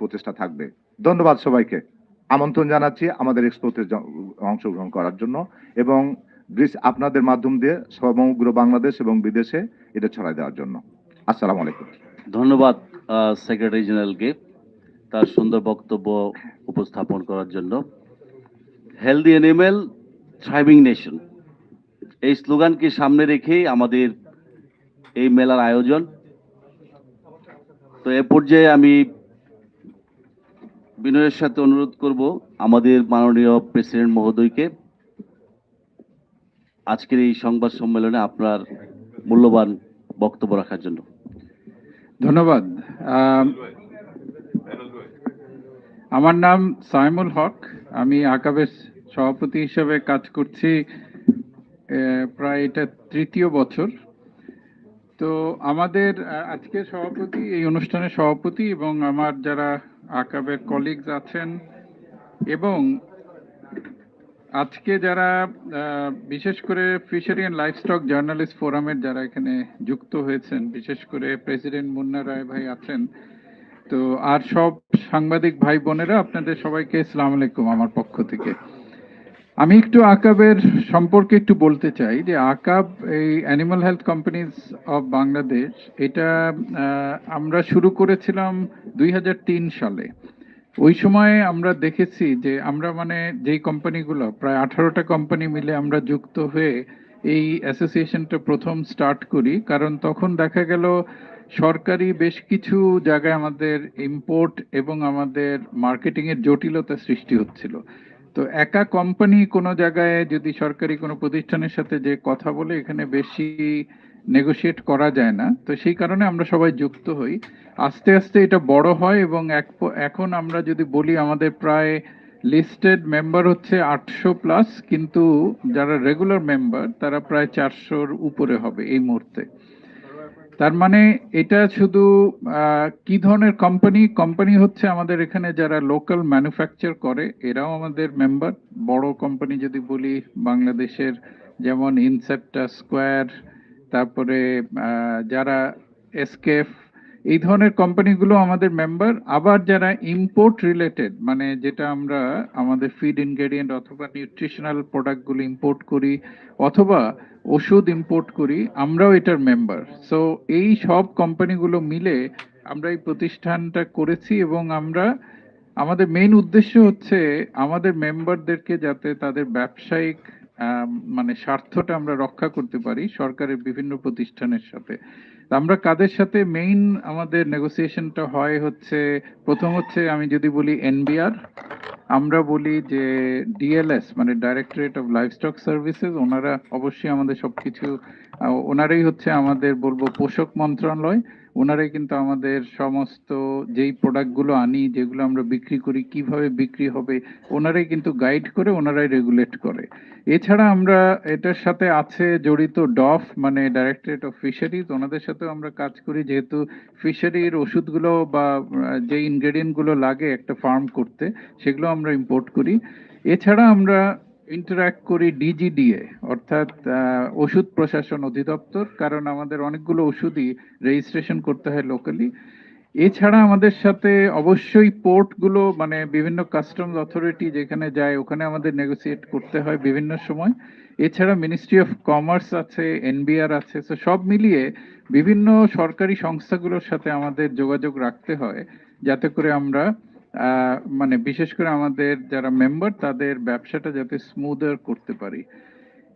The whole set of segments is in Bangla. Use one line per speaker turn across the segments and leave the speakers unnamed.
প্রচেষ্টা থাকবে। ধন্যবাদ সবাইকে। আমন্ত্রণ জানাচ্ছি আমাদের এক্সপোতে অংশগ্রহণ করার জন্য এবং আপনাদের মাধ্যম দিয়ে সমগ্র বাংলাদেশ এবং বিদেশে এটা ছড়াই দেওয়ার জন্য। আসসালামু আলাইকুম।
ধন্যবাদ সেক্রেটারি জেনারেলকে তার সুন্দর বক্তব্য উপস্থাপন করার জন্য। হেলদি অ্যানিমেল থ্রাইভিং নেশন এই স্লোগানকে সামনে রেখেই আমাদের এই মেলার আয়োজন। তো এ পর্যায়ে আমি বিনয়ের সাথে অনুরোধ করব আমাদের মাননীয় প্রেসিডেন্ট মহোদয়কে। আজকের এই সংবাদ সম্মেলনে আপনার মূল্যবান বক্তব্য রাখার জন্য।
ধন্যবাদ। আমার নাম সাইমুল হক। আমি আকাবের সভাপতি হিসেবে কাজ করছি প্রায় এটা তৃতীয় বছর। তো আমাদের আহ, আজকের সভাপতি এই অনুষ্ঠানের সভাপতি এবং আমার যারা আকাবের কলিগস আছেন এবং আজকে যারা বিশেষ করে ফিশারি অ্যান্ড লাইফস্টক জার্নালিস্ট ফোরামের যারা এখানে যুক্ত হয়েছেন বিশেষ করে প্রেসিডেন্ট মুন্না রায় ভাই আছেন তো আর সব সাংবাদিক ভাই বোনেরা আপনাদের সবাইকে আসসালামু আলাইকুম আমার পক্ষ থেকে। আমি একটু আকাবের সম্পর্কে একটু বলতে চাই যে আকাব, এই animal health companies of Bangladesh এটা আমরা শুরু করেছিলাম দুই হাজার তিন সালে। ওই সময়ে আমরা দেখেছি যে আমরা মানে যেই কোম্পানিগুলো প্রায় আঠারোটা কোম্পানি মিলে আমরা যুক্ত হয়ে এই অ্যাসোসিয়েশনটা প্রথম স্টার্ট করি। কারণ তখন দেখা গেল সরকারি বেশ কিছু জায়গায় আমাদের ইম্পোর্ট এবং আমাদের মার্কেটিংয়ের জটিলতা সৃষ্টি হচ্ছিল। তো একা কোম্পানি কোনো জায়গায় যদি সরকারি কোনো প্রতিষ্ঠানের সাথে যে কথা বলে এখানে বেশি নেগোশিয়েট করা যায় না, তো সেই কারণে আমরা সবাই যুক্ত হই। আস্তে আস্তে এটা বড় হয় এবং এখন আমরা যদি বলি আমাদের প্রায় লিস্টেড মেম্বার হচ্ছে আটশো প্লাস কিন্তু যারা রেগুলার মেম্বার তারা প্রায় চারশোর উপরে হবে এই মুহূর্তে। তার মানে এটা শুধু কি ধরনের কোম্পানি কোম্পানি হচ্ছে আমাদের এখানে যারা লোকাল ম্যানুফ্যাকচার করে, এরাও আমাদের মেম্বার বড় কোম্পানি যদি বলি, বাংলাদেশের যেমন ইনসেপ্টা স্কোয়ার তারপরে যারা এসকেফ এই ধরনের কোম্পানিগুলো আমাদের মেম্বার আবার যারা ইম্পোর্ট রিলেটেড মানে যেটা আমরা আমাদের ফিড ইনগ্রেডিয়েন্ট অথবা নিউট্রিশনাল প্রোডাক্টগুলো ইম্পোর্ট করি অথবা ওষুধ ইম্পোর্ট করি, আমরাও এটার মেম্বার সো এই সব কোম্পানিগুলো মিলে আমরা এই প্রতিষ্ঠানটা করেছি এবং আমরা, আমাদের মেইন উদ্দেশ্য হচ্ছে আমাদের মেম্বারদেরকে যাতে তাদের ব্যবসায়িক মানে স্বার্থটা আমরা রক্ষা করতে পারি সরকারের বিভিন্ন প্রতিষ্ঠানের সাথে। আমরা কাদের সাথে মেইন আমাদের নেগোসিয়েশনটা হয় হচ্ছে, প্রথম হচ্ছে আমি যদি বলি এনবিআর আমরা বলি যে ডিএলএস মানে ডাইরেক্টরেট অফ লাইভস্টক সার্ভিসেস ওনারা অবশ্যই আমাদের সবকিছু ওনারাই হচ্ছে আমাদের বলব পোষক মন্ত্রণালয়। ওনারাই কিন্তু আমাদের সমস্ত যেই প্রোডাক্টগুলো আনি, যেগুলো আমরা বিক্রি করি, কীভাবে বিক্রি হবে, ওনারাই কিন্তু গাইড করে, ওনারাই রেগুলেট করে। এছাড়া আমরা এটার সাথে আছে জড়িত ডফ মানে ডাইরেক্টরেট অফ ফিশারিজ ওনাদের সাথেও আমরা কাজ করি। যেহেতু ফিশারির ওষুধগুলো বা যে ইনগ্রেডিয়েন্টগুলো লাগে একটা ফার্ম করতে, সেগুলো আমরা ইম্পোর্ট করি। এছাড়া আমরা ইন্টারাক্ট করি ডিজিডিএ অর্থাৎ ওষুধ প্রশাসন অধিদপ্তর, কারণ আমাদের অনেকগুলো ওষুধই রেজিস্ট্রেশন করতে হয় লোকালি এছাড়া আমাদের সাথে অবশ্যই পোর্টগুলো মানে বিভিন্ন কাস্টমস অথরিটি যেখানে যায়, ওখানে আমাদের নেগোসিয়েট করতে হয় বিভিন্ন সময়। এছাড়া মিনিস্ট্রি অফ কমার্স আছে এনবিআর আছে তো সব মিলিয়ে বিভিন্ন সরকারি সংস্থাগুলোর সাথে আমাদের যোগাযোগ রাখতে হয়, যাতে করে আমরা মানে বিশেষ করে আমাদের যারা মেম্বার তাদের ব্যবসাটা যাতে স্মুদার করতে পারি।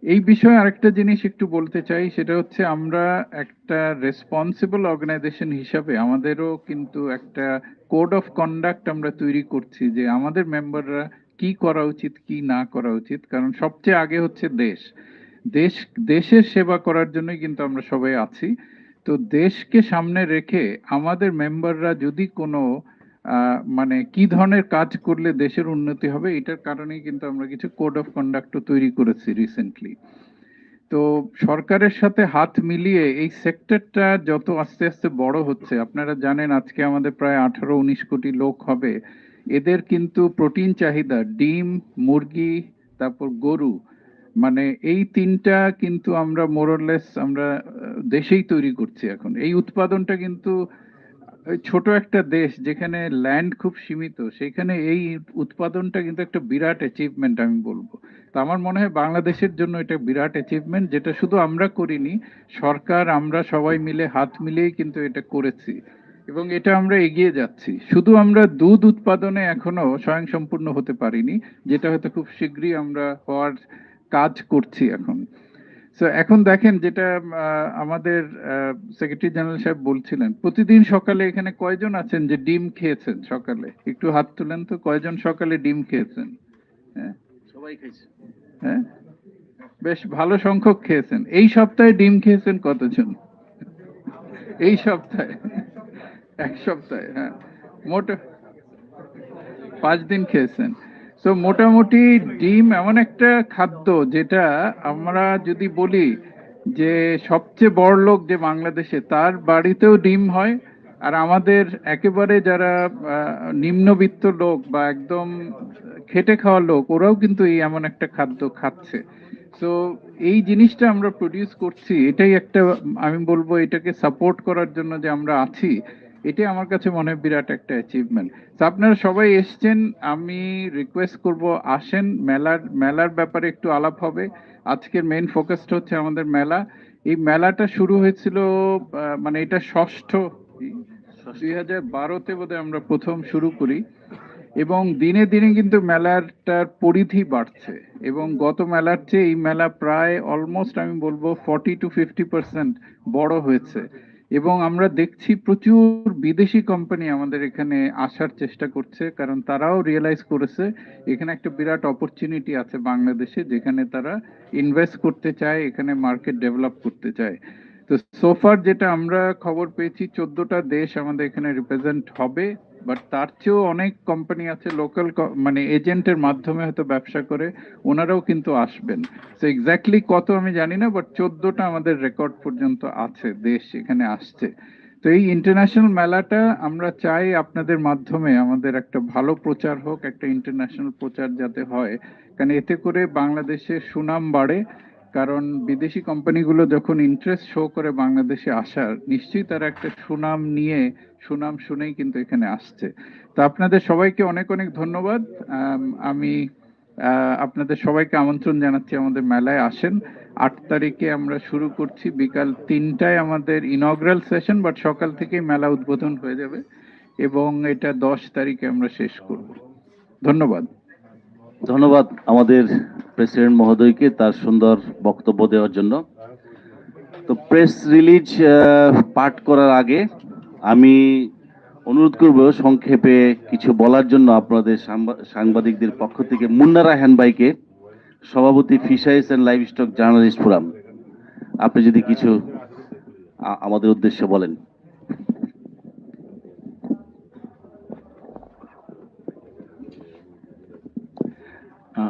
এই বিষয়ে আরেকটা জিনিস একটু বলতে চাই, সেটা হচ্ছে আমরা একটা রেসপন্সিবল অর্গানাইজেশন হিসাবে আমাদেরও কিন্তু একটা কোড অফ কন্ডাক্ট আমরা তৈরি করছি যে আমাদের মেম্বাররা কি করা উচিত, কি না করা উচিত। কারণ সবচেয়ে আগে হচ্ছে দেশ। দেশ, দেশের সেবা করার জন্যই কিন্তু আমরা সবাই আছি। তো দেশকে সামনে রেখে আমাদের মেম্বাররা যদি কোনো মানে কি ধরনের কাজ করলে দেশের উন্নতি হবে? এটার কারণেই কিন্তু আমরা কিছু কোড অফ কন্ডাক্টও তৈরি করেছি রিসেন্টলি তো সরকারের সাথে হাত মিলিয়ে এই সেক্টরটা যত আস্তে আস্তে বড় হচ্ছে, আপনারা জানেন আজকে আমাদের প্রায় আঠারো উনিশ কোটি লোক হবে। এদের কিন্তু প্রোটিন চাহিদা, ডিম, মুরগি, তারপর গরু মানে এই তিনটা কিন্তু আমরা মোরলেস আমরা দেশেই তৈরি করছি এখন। এই উৎপাদনটা কিন্তু ওই ছোট একটা দেশ যেখানে ল্যান্ড খুব সীমিত, সেখানে এই উৎপাদনটা কিন্তু একটা বিরাট অ্যাচিভমেন্ট আমি বলব। তো আমার মনে হয় বাংলাদেশের জন্য এটা বিরাট অ্যাচিভমেন্ট যেটা শুধু আমরা করিনি, সরকার, আমরা সবাই মিলে হাত মিলিয়েই কিন্তু এটা করেছি। এবং এটা আমরা এগিয়ে যাচ্ছি। শুধু আমরা দুধ উৎপাদনে এখনও স্বয়ংসম্পূর্ণ হতে পারিনি, যেটা হয়তো খুব শীঘ্রই আমরা হওয়ার কাজ করছি এখন। সো এখন দেখেন যেটা আমাদের সেক্রেটারি জেনারেল সাহেব বলছিলেন প্রতিদিন সকালে এখানে কয়জন আছেন যে ডিম খেয়েছেন সকালে? একটু হাত তুলেন তো কয়জন সকালে ডিম খেয়েছেন? হ্যাঁ?
সবাই খাইছে।
হ্যাঁ? বেশ ভালো সংখ্যক খেয়েছেন। এই সপ্তাহে ডিম খেয়েছেন কতজন? এই সপ্তাহে এক সপ্তাহে হ্যাঁ। মোট পাঁচ দিন খেয়েছেন। তো মোটামুটি ডিম এমন একটা খাদ্য যেটা আমরা যদি বলি যে সবচেয়ে বড় লোক যে বাংলাদেশে, তার বাড়িতেও ডিম হয় আর আমাদের একেবারে যারা নিম্নবিত্ত লোক বা একদম খেটে খাওয়া লোক, ওরাও কিন্তু এই এমন একটা খাদ্য খাচ্ছে। তো এই জিনিসটা আমরা প্রডিউস করছি, এটাই একটা, আমি বলব এটাকে সাপোর্ট করার জন্য যে আমরা আছি। এটাই আমার কাছে মনে হয় বিরাট একটা অ্যাচিভমেন্ট তো আপনারা সবাই এসছেন আমি রিকোয়েস্ট করব আসেন মেলার মেলার ব্যাপারে একটু আলাপ হবে। আজকের মেইন ফোকাসটা হচ্ছে আমাদের মেলা। এই মেলাটা শুরু হয়েছিল মানে এটা ষষ্ঠ দুই হাজার বারোতে বোধহয় আমরা প্রথম শুরু করি। এবং দিনে দিনে কিন্তু মেলাটার পরিধি বাড়ছে। এবং গত মেলার চেয়ে এই মেলা প্রায় অলমোস্ট আমি বলব ফর্টি টু ফিফটি পার্সেন্ট বড় হয়েছে। এবং আমরা দেখছি প্রচুর বিদেশি কোম্পানি আমাদের এখানে আসার চেষ্টা করছে, কারণ তারাও রিয়েলাইজ করেছে, এখানে একটা বিরাট অপরচুনিটি আছে বাংলাদেশে, যেখানে তারা ইনভেস্ট করতে চায়, এখানে মার্কেট ডেভেলপ করতে চায়। তো সোফার যেটা আমরা খবর পেয়েছি, চোদ্দটা দেশ আমাদের এখানে রিপ্রেজেন্ট হবে। বাট তার চেয়েও অনেক কোম্পানি আছে লোকাল মানে এজেন্টের মাধ্যমে হয়তো ব্যবসা করে, ওনারাও কিন্তু আসবেন। তো এক্স্যাক্টলি কত আমি জানি না বাট চোদ্দটা আমাদের রেকর্ড পর্যন্ত আছে, দেশ এখানে আসছে। তো এই ইন্টারন্যাশনাল মেলাটা আমরা চাই আপনাদের মাধ্যমে, আমাদের একটা ভালো প্রচার হোক, একটা ইন্টারন্যাশনাল প্রচার যাতে হয়। কারণ এতে করে বাংলাদেশের সুনাম বাড়ে কারণ বিদেশি কোম্পানিগুলো যখন ইন্টারেস্ট শো করে বাংলাদেশে আসার নিশ্চয়ই তারা একটা সুনাম নিয়ে সুনাম শুনেই কিন্তু এখানে আসছে। তো আপনাদের সবাইকে অনেক অনেক ধন্যবাদ। আম, আপনাদের সবাইকে আমন্ত্রণ জানাচ্ছি আমাদের মেলায় আসেন। আট তারিখে আমরা শুরু করছি বিকাল তিনটায় আমাদের ইনগ্রাল সেশন বাট সকাল থেকেই মেলা উদ্বোধন হয়ে যাবে এবং এটা দশ তারিখে আমরা শেষ করব। ধন্যবাদ।
ধন্যবাদ আমাদের প্রেসিডেন্ট মহোদয়কে তার সুন্দর বক্তব্য দেওয়ার জন্য। তো প্রেস রিলিজ পাঠ করার আগে আমি অনুরোধ করব সংক্ষেপে কিছু বলার জন্য আপনাদের সাংবা- সাংবাদিকদের পক্ষ থেকে। মুন্না রায়হান ভাইকে সভাপতি fisheries and livestock journalist forum, আপনি যদি কিছু আমাদের উদ্দেশ্যে বলেন।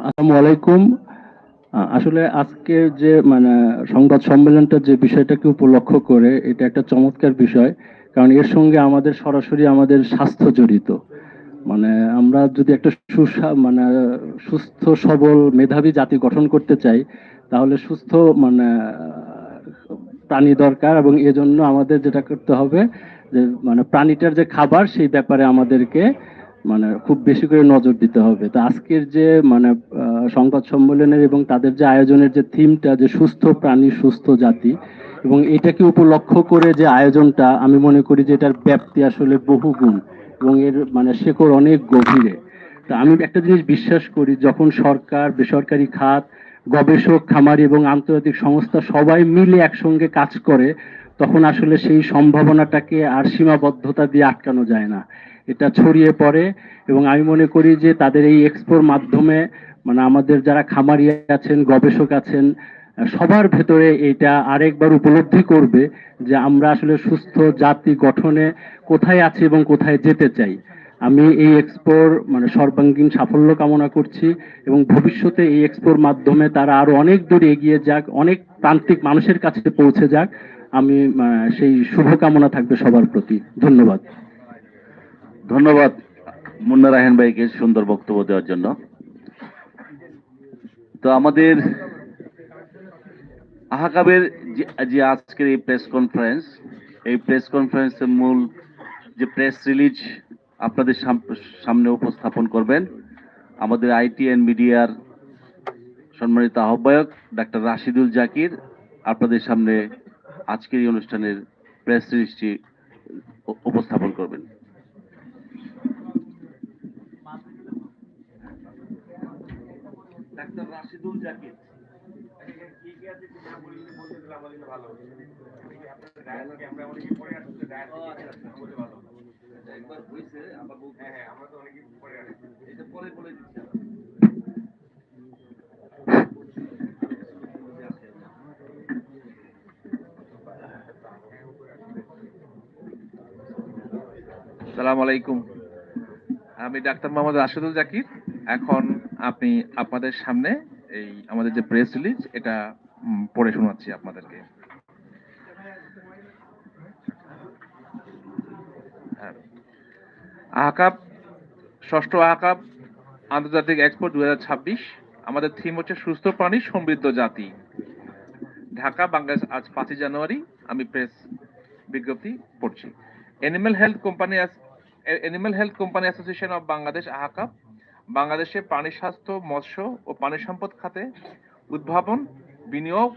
আসসালামু আলাইকুম। আসলে আজকে যে মানে সংবাদ সম্মেলনটা যে বিষয়টাকে উপলক্ষ করে, এটা একটা চমৎকার বিষয়, কারণ এর সঙ্গে আমাদের সরাসরি আমাদের স্বাস্থ্য জড়িত। মানে আমরা যদি একটা সুসা মানে সুস্থ, সবল মেধাবী জাতি গঠন করতে চাই, তাহলে সুস্থ মানে প্রাণী দরকার এবং এজন্য আমাদের যেটা করতে হবে যে মানে প্রাণীটার যে খাবার, সেই ব্যাপারে আমাদেরকে মানে খুব বেশি করে নজর দিতে হবে। তো আজকের যে মানে সংবাদ সম্মেলনের এবং তাদের যে আয়োজনের যে থিমটা, যে সুস্থ প্রাণী, সুস্থ জাতি, এবং এটাকে উপলক্ষ করে যে আয়োজনটা, আমি মনে করি যে এটার ব্যাপ্তি আসলে বহুগুণ এবং এর মানে শেকড় অনেক গভীরে। তা আমি একটা জিনিস বিশ্বাস করি, যখন সরকার, বেসরকারি খাত, গবেষক, খামারি এবং আন্তর্জাতিক সংস্থা সবাই মিলে একসঙ্গে কাজ করে, তখন আসলে সেই সম্ভাবনাটাকে আর সীমাবদ্ধতা দিয়ে আটকানো যায় না। এটা ছড়িয়ে পড়ে এবং আমি মনে করি যে তাদের এই এক্সপোর মাধ্যমে মানে আমাদের যারা খামারি আছেন, গবেষক আছেন, সবার ভেতরে এটা আরেকবার উপলব্ধি করবে যে আমরা আসলে সুস্থ জাতি গঠনে কোথায় আছি এবং কোথায় যেতে চাই। আমি এই এক্সপোর মানে সর্বাঙ্গীন সাফল্য কামনা করছি এবং ভবিষ্যতে এই এক্সপোর মাধ্যমে তারা আরও অনেক দূর এগিয়ে যাক, অনেক প্রান্তিক মানুষের কাছে পৌঁছে যাক। আমি সেই শুভকামনা থাকবে সবার প্রতি। ধন্যবাদ।
ধন্যবাদ মুন্না রায়হান ভাইকে সুন্দর বক্তব্য দেওয়ার জন্য। তো আমাদের আহাকাবের যে আজকের এই প্রেস কনফারেন্স এই প্রেস কনফারেন্সের মূল যে প্রেস রিলিজ আপনাদের সাম- সামনে উপস্থাপন করবেন, আমাদের আইটি অ্যান্ড মিডিয়ার সম্মানিত আহ্বায়ক ডাক্তার রাশিদুল জাকির, আপনাদের সামনে আজকের এই অনুষ্ঠানের প্রেস রিলিজটি উপস্থাপন করবেন। ডাক্তার রাশিদুল জাকির
সালাম আলাইকুম। আমি ডাক্তার মোহাম্মদ রাশেদুল জাকির। এখন আপনি আপনাদের সামনে এই আমাদের যে প্রেস রিলিজ এটা পড়ে শোনাচ্ছি আপনাদেরকে। হ্যাঁ। আহকাপ, ষষ্ঠ আহকাপ, আন্তর্জাতিক এক্সপো দু আমাদের থিম হচ্ছে সুস্থ প্রাণী, সমৃদ্ধ জাতি। ঢাকা, বাংলাদেশ, আজ পাঁচই জানুয়ারি, আমি প্রেস বিজ্ঞপ্তি পড়ছি। Animal health company animal health company association of Bangladesh AHCAB. বাংলাদেশে প্রাণী স্বাস্থ্য, মৎস্য ও প্রাণী সম্পদ খাতে উদ্ভাবন, বিনিয়োগ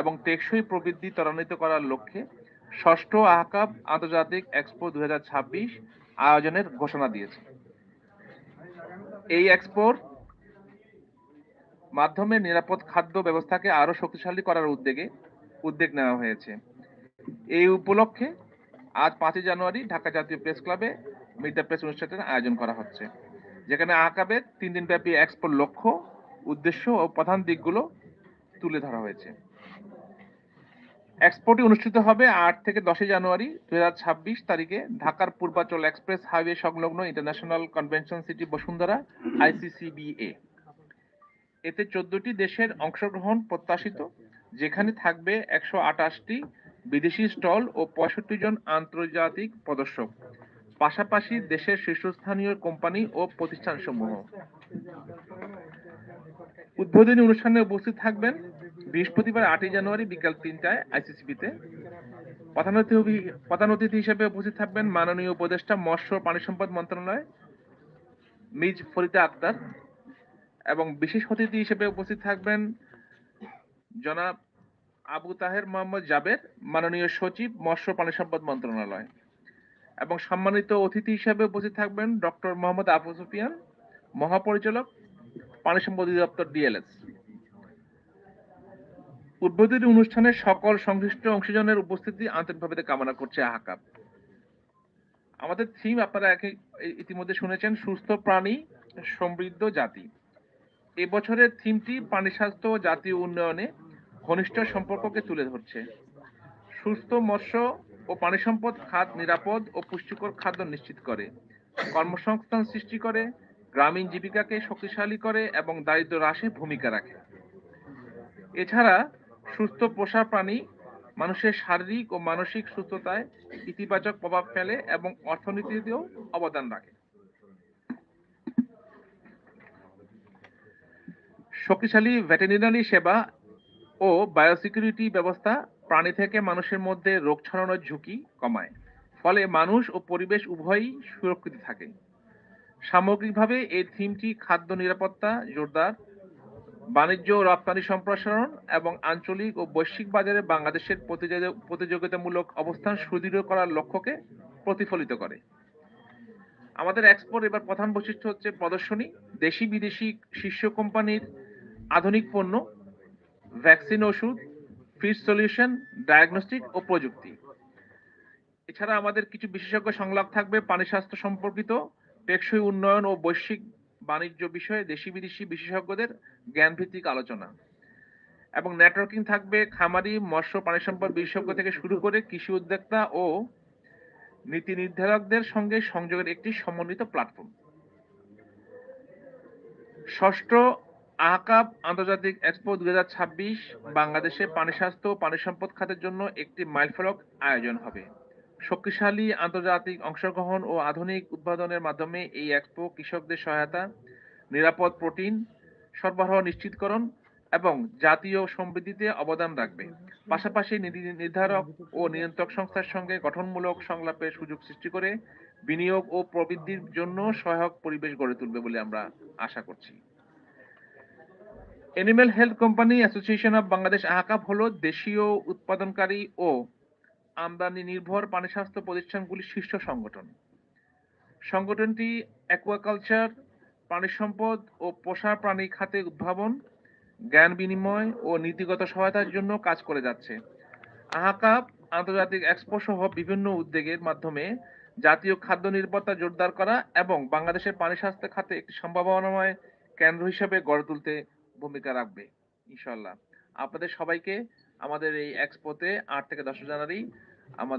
এবং টেকসই প্রবৃদ্ধি ত্বরান্বিত করার লক্ষ্যে ষষ্ঠ আহকাপ আন্তর্জাতিক এক্সপো দুই হাজার ছাব্বিশ আয়োজনের ঘোষণা দিয়েছে। এই এক্সপোর মাধ্যমে নিরাপদ খাদ্য ব্যবস্থাকে আরও শক্তিশালী করার উদ্যোগে উদ্যোগ নেওয়া হয়েছে। এই উপলক্ষে আজ পাঁচই জানুয়ারি ঢাকা জাতীয় প্রেস ক্লাবে মিট দ্য প্রেস অনুষ্ঠানের আয়োজন করা হচ্ছে। যেখানে আকাবের তিন দিন ব্যাপী এক্সপোর লক্ষ্য, উদ্দেশ্য ও প্রধান দিকগুলো তুলে ধরা হয়েছে। এক্সপোটি অনুষ্ঠিত হবে আট থেকে দশই জানুয়ারি দু হাজার ছাব্বিশ তারিখে ঢাকার পূর্বাচল এক্সপ্রেস হাইওয়ে সংলগ্ন ইন্টারন্যাশনাল কনভেনশন সিটি বসুন্ধরা আইসিসিবিএ এতে চোদ্দটি দেশের অংশগ্রহণ প্রত্যাশিত, যেখানে থাকবে একশো আটাশটি বিদেশি স্টল ও পঁয়ষট্টি জন আন্তর্জাতিক প্রদর্শক। পাশাপাশি দেশের শীর্ষস্থানীয় কোম্পানি ও প্রতিষ্ঠানসমূহ। উদ্বোধনী অনুষ্ঠানে উপস্থিত থাকবেন বৃহস্পতিবার আটই জানুয়ারি বিকাল তিনটায় আইসিসিবিতে প্রধান অতিথি হিসেবে উপস্থিত থাকবেন মাননীয় উপদেষ্টা মৎস্য প্রাণী সম্পদ মন্ত্রণালয়, মিজ ফরিদা আক্তার এবং বিশেষ অতিথি হিসেবে উপস্থিত থাকবেন জনাব আবু তাহের মোহাম্মদ জাবের, মাননীয় সচিব মৎস্য প্রাণী সম্পদ মন্ত্রণালয়। এবং সম্মানিত অতিথি হিসেবে উপস্থিত থাকবেন ডক্টর মোহাম্মদ আবু সুফিয়ান, মহাপরিচালক, পানি সম্পদ অধিদপ্তর ডিএলএস। উদ্বোধনী অনুষ্ঠানে সকল সংশ্লিষ্ট অংশজনের উপস্থিতি আন্তরিকভাবে কামনা করছে আহাকাপ আমাদের থিম আপনারা একে- ইতিমধ্যে শুনেছেন, সুস্থ প্রাণী, সমৃদ্ধ জাতি। এবছরের থিমটি প্রাণী স্বাস্থ্য ও জাতীয় উন্নয়নে ঘনিষ্ঠ সম্পর্ককে তুলে ধরছে। সুস্থ মৎস্য ও প্রাণী সম্পদ খাত নিরাপদ ও পুষ্টিকর খাদ্য নিশ্চিত করে। কর্মসংস্থান সৃষ্টি করে, গ্রামীণ জীবিকাকে শক্তিশালী করে এবং দারিদ্র হ্রাসে ভূমিকা রাখে। এছাড়া সুস্থ পোষা প্রাণী মানুষের শারীরিক ও মানসিক সুস্থতায় ইতিবাচক প্রভাব ফেলে এবং অর্থনীতিতেও অবদান রাখে। শক্তিশালী ভেটেরিনারি সেবা ও বায়োসিকিউরিটি ব্যবস্থা প্রাণী থেকে মানুষের মধ্যে রোগ ছড়ানোর ঝুঁকি কমায়। ফলে মানুষ ও পরিবেশ উভয়ই সুরক্ষিত থাকে। সামগ্রিকভাবে এই থিমটি খাদ্য নিরাপত্তা, জোরদার, বাণিজ্য ও রপ্তানি সম্প্রসারণ এবং আঞ্চলিক ও বৈশ্বিক বাজারে বাংলাদেশের প্রতিযোগি- প্রতিযোগিতামূলক অবস্থান সুদৃঢ় করার লক্ষ্যকে প্রতিফলিত করে। আমাদের এক্সপোর্ট এবার প্রধান বৈশিষ্ট্য হচ্ছে প্রদর্শনী দেশি বিদেশি শীর্ষ কোম্পানির আধুনিক পণ্য ভ্যাকসিন ওষুধ ফিড সলিউশন ডায়াগনস্টিক ও প্রযুক্তি। এছাড়া আমাদের কিছু বিশেষজ্ঞ সংলাপ থাকবে, পানি স্বাস্থ্য সম্পর্কিত, টেকসই উন্নয়ন ও বৈশ্বিক বাণিজ্য বিষয়ে দেশি বিদেশি বিশেষজ্ঞদের জ্ঞান ভিত্তিক আলোচনা। এবং নেটওয়ার্কিং থাকবে, খামারি, মৎস্য প্রাণী সম্পদ বিশেষজ্ঞ থেকে শুরু করে কৃষি উদ্যোক্তা ও নীতি নির্ধারকদের সঙ্গে সংযোগের একটি সমন্বিত প্ল্যাটফর্ম ষষ্ঠ আহকাব আন্তর্জাতিক এক্সপো দু হাজার ছাব্বিশ বাংলাদেশে পানি স্বাস্থ্য ও পানি সম্পদ খাতের জন্য একটি মাইলফলক আয়োজন হবে। শক্তিশালী আন্তর্জাতিক অংশগ্রহণ ও আধুনিক উৎপাদনের মাধ্যমে এই এক্সপো কৃষকদের সহায়তা, নিরাপদ প্রোটিন সরবরাহ নিশ্চিতকরণ এবং জাতীয় সমৃদ্ধিতে অবদান রাখবে। পাশাপাশি নীতি নির্ধারক ও নিয়ন্ত্রক সংস্থার সঙ্গে গঠনমূলক সংলাপের সুযোগ সৃষ্টি করে বিনিয়োগ ও প্রবৃদ্ধির জন্য সহায়ক পরিবেশ গড়ে তুলবে বলে আমরা আশা করছি। Animal health company association of Bangladesh AHCAB হলো দেশীয় উৎপাদনকারী ও আমদানি নির্ভর প্রাণী স্বাস্থ্য প্রতিষ্ঠানগুলির শীর্ষ সংগঠন। সংগঠনটি অ্যাকুয়াকালচার প্রাণী সম্পদ ও পোষা প্রাণী খাতে উদ্ভাবন, জ্ঞান বিনিময় ও নীতিগত সহায়তার জন্য কাজ করে যাচ্ছে। আহাকাপ আন্তর্জাতিক এক্সপো সহ বিভিন্ন উদ্যোগের মাধ্যমে জাতীয় খাদ্য নিরাপত্তা জোরদার করা এবং বাংলাদেশের পানি স্বাস্থ্য খাতে একটি সম্ভাবনাময় কেন্দ্র হিসেবে গড়ে তুলতে ভূমিকা রাখবে ইনশাল্লাহ আপনাদের সবাইকে আমাদের এই এক্সপোতে আট থেকে দশ জানুয়ারি আমাদের